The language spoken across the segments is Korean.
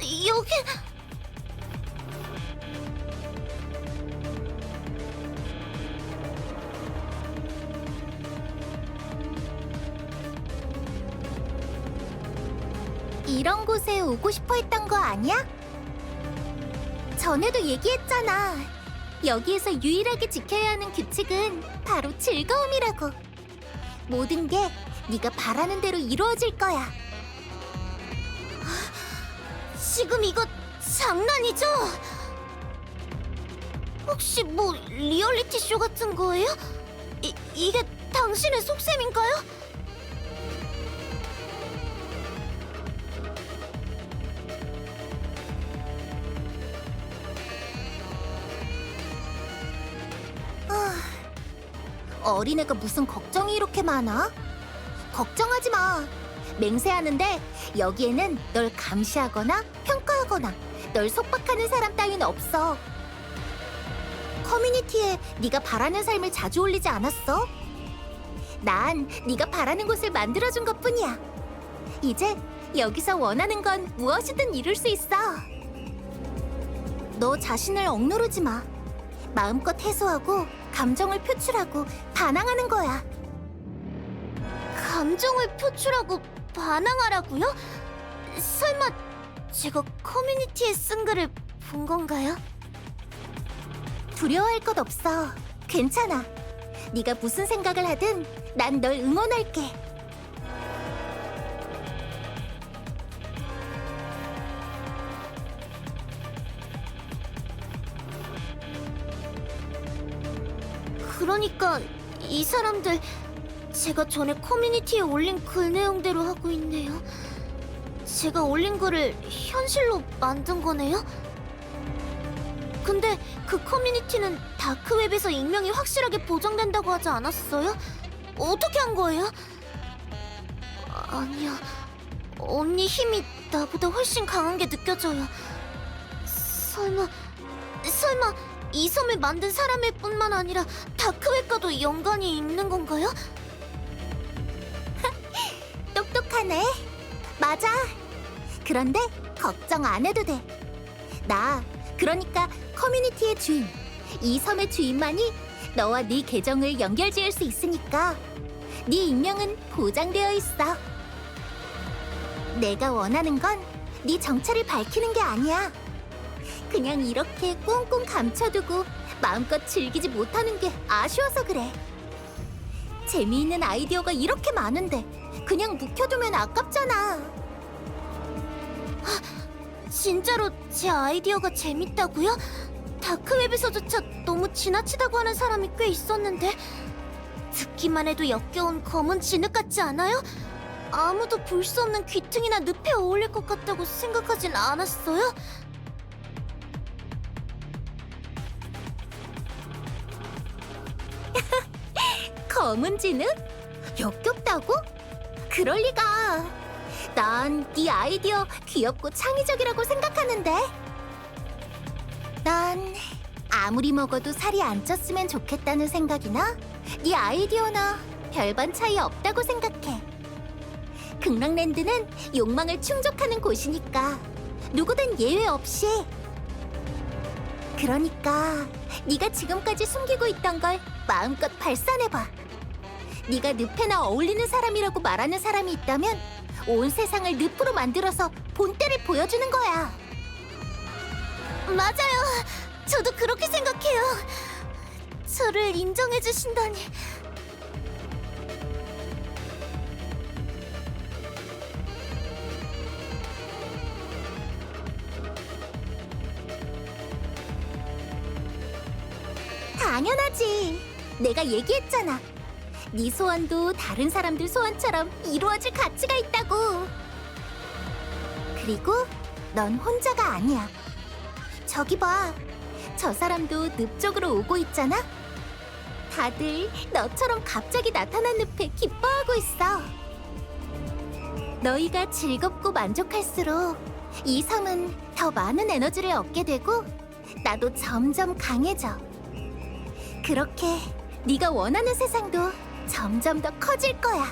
여기 이런 곳에 오고 싶어 했던 거 아니야? 전에도 얘기했잖아. 여기에서 유일하게 지켜야 하는 규칙은 바로 즐거움이라고. 모든 게 네가 바라는 대로 이루어질 거야. 지금 이거 장난이죠? 혹시 뭐 리얼리티 쇼 같은 거예요? 이, 이게 당신의 속셈인가요? 아, 어린애가 무슨 걱정이 이렇게 많아? 걱정하지 마. 맹세하는데 여기에는 널 감시하거나 평가하거나 널 속박하는 사람 따윈 없어. 커뮤니티에 네가 바라는 삶을 자주 올리지 않았어? 난 네가 바라는 곳을 만들어준 것뿐이야. 이제 여기서 원하는 건 무엇이든 이룰 수 있어. 너 자신을 억누르지 마. 마음껏 해소하고 감정을 표출하고 반항하는 거야. 감정을 표출하고 반항하라고요? 설마 제가 커뮤니티에 쓴 글을 본 건가요? 두려워할 것 없어. 괜찮아. 네가 무슨 생각을 하든 난 널 응원할게. 그러니까 이 사람들 제가 전에 커뮤니티에 올린 글 내용대로 하고 있네요. 제가 올린 글을 현실로 만든 거네요? 근데 그 커뮤니티는 다크웹에서 익명이 확실하게 보장된다고 하지 않았어요? 어떻게 한 거예요? 아니야. 언니 힘이 나보다 훨씬 강한 게 느껴져요. 설마, 설마 이 섬을 만든 사람일 뿐만 아니라 다크웹과도 연관이 있는 건가요? 똑똑하네. 맞아. 그런데 걱정 안 해도 돼. 나 그러니까 커뮤니티의 주인, 이 섬의 주인만이 너와 네 계정을 연결지을 수 있으니까 네 익명은 보장되어 있어. 내가 원하는 건 네 정체를 밝히는 게 아니야. 그냥 이렇게 꽁꽁 감춰두고 마음껏 즐기지 못하는 게 아쉬워서 그래. 재미있는 아이디어가 이렇게 많은데 그냥 묵혀두면 아깝잖아. 진짜로 제 아이디어가 재밌다고요? 다크웹에서조차 너무 지나치다고 하는 사람이 꽤 있었는데 듣기만 해도 역겨운 검은 진흙 같지 않아요? 아무도 볼 수 없는 귀퉁이나 늪에 어울릴 것 같다고 생각하진 않았어요? 검은 진흙? 역겹다고? 그럴 리가. 난 네 아이디어 귀엽고 창의적이라고 생각하는데. 난 아무리 먹어도 살이 안 쪘으면 좋겠다는 생각이나 네 아이디어나 별반 차이 없다고 생각해. 극락랜드는 욕망을 충족하는 곳이니까 누구든 예외 없이. 그러니까 네가 지금까지 숨기고 있던 걸 마음껏 발산해봐. 네가 늪에나 어울리는 사람이라고 말하는 사람이 있다면 온 세상을 늪으로 만들어서 본때를 보여주는 거야. 맞아요. 저도 그렇게 생각해요. 저를 인정해 주신다니. 당연하지. 내가 얘기했잖아. 네 소원도 다른 사람들 소원처럼 이루어질 가치가 있다고. 그리고 넌 혼자가 아니야. 저기 봐. 저 사람도 늪 쪽으로 오고 있잖아. 다들 너처럼 갑자기 나타난 늪에 기뻐하고 있어. 너희가 즐겁고 만족할수록 이 섬은 더 많은 에너지를 얻게 되고 나도 점점 강해져. 그렇게 네가 원하는 세상도 점점 더 커질 거야.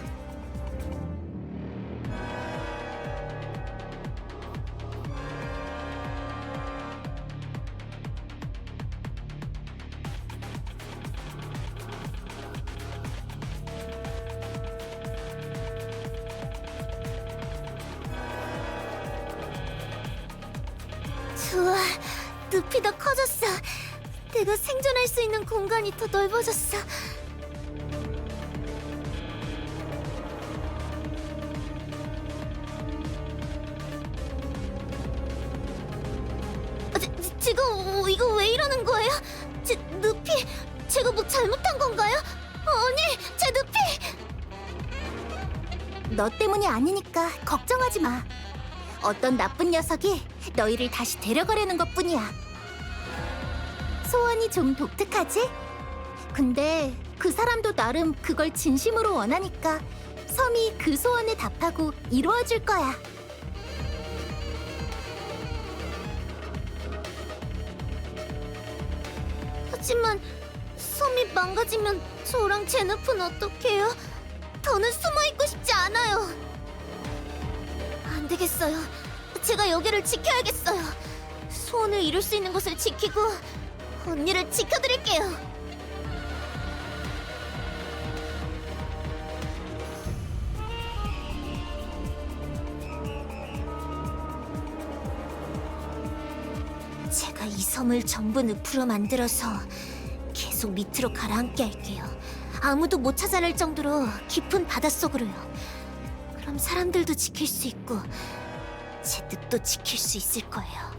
좋아, 늪이 더 커졌어. 내가 생존할 수 있는 공간이 더 넓어졌어. 제가 뭐 잘못한 건가요? 언니, 제 늪이 너 때문이 아니니까 걱정하지 마. 어떤 나쁜 녀석이 너희를 다시 데려가려는 것뿐이야. 소원이 좀 독특하지? 근데 그 사람도 나름 그걸 진심으로 원하니까 섬이 그 소원에 답하고 이루어줄 거야. 하지만 망가지면 저랑 제너프는 어떡해요? 더는 숨어 있고 싶지 않아요. 안 되겠어요. 제가 여기를 지켜야겠어요. 소원을 이룰 수 있는 곳을 지키고 언니를 지켜드릴게요. 제가 이 섬을 전부 늪으로 만들어서 계속 밑으로 가라앉게 할게요. 아무도 못 찾아낼 정도로 깊은 바닷속으로요. 그럼 사람들도 지킬 수 있고 제 늪도 지킬 수 있을 거예요.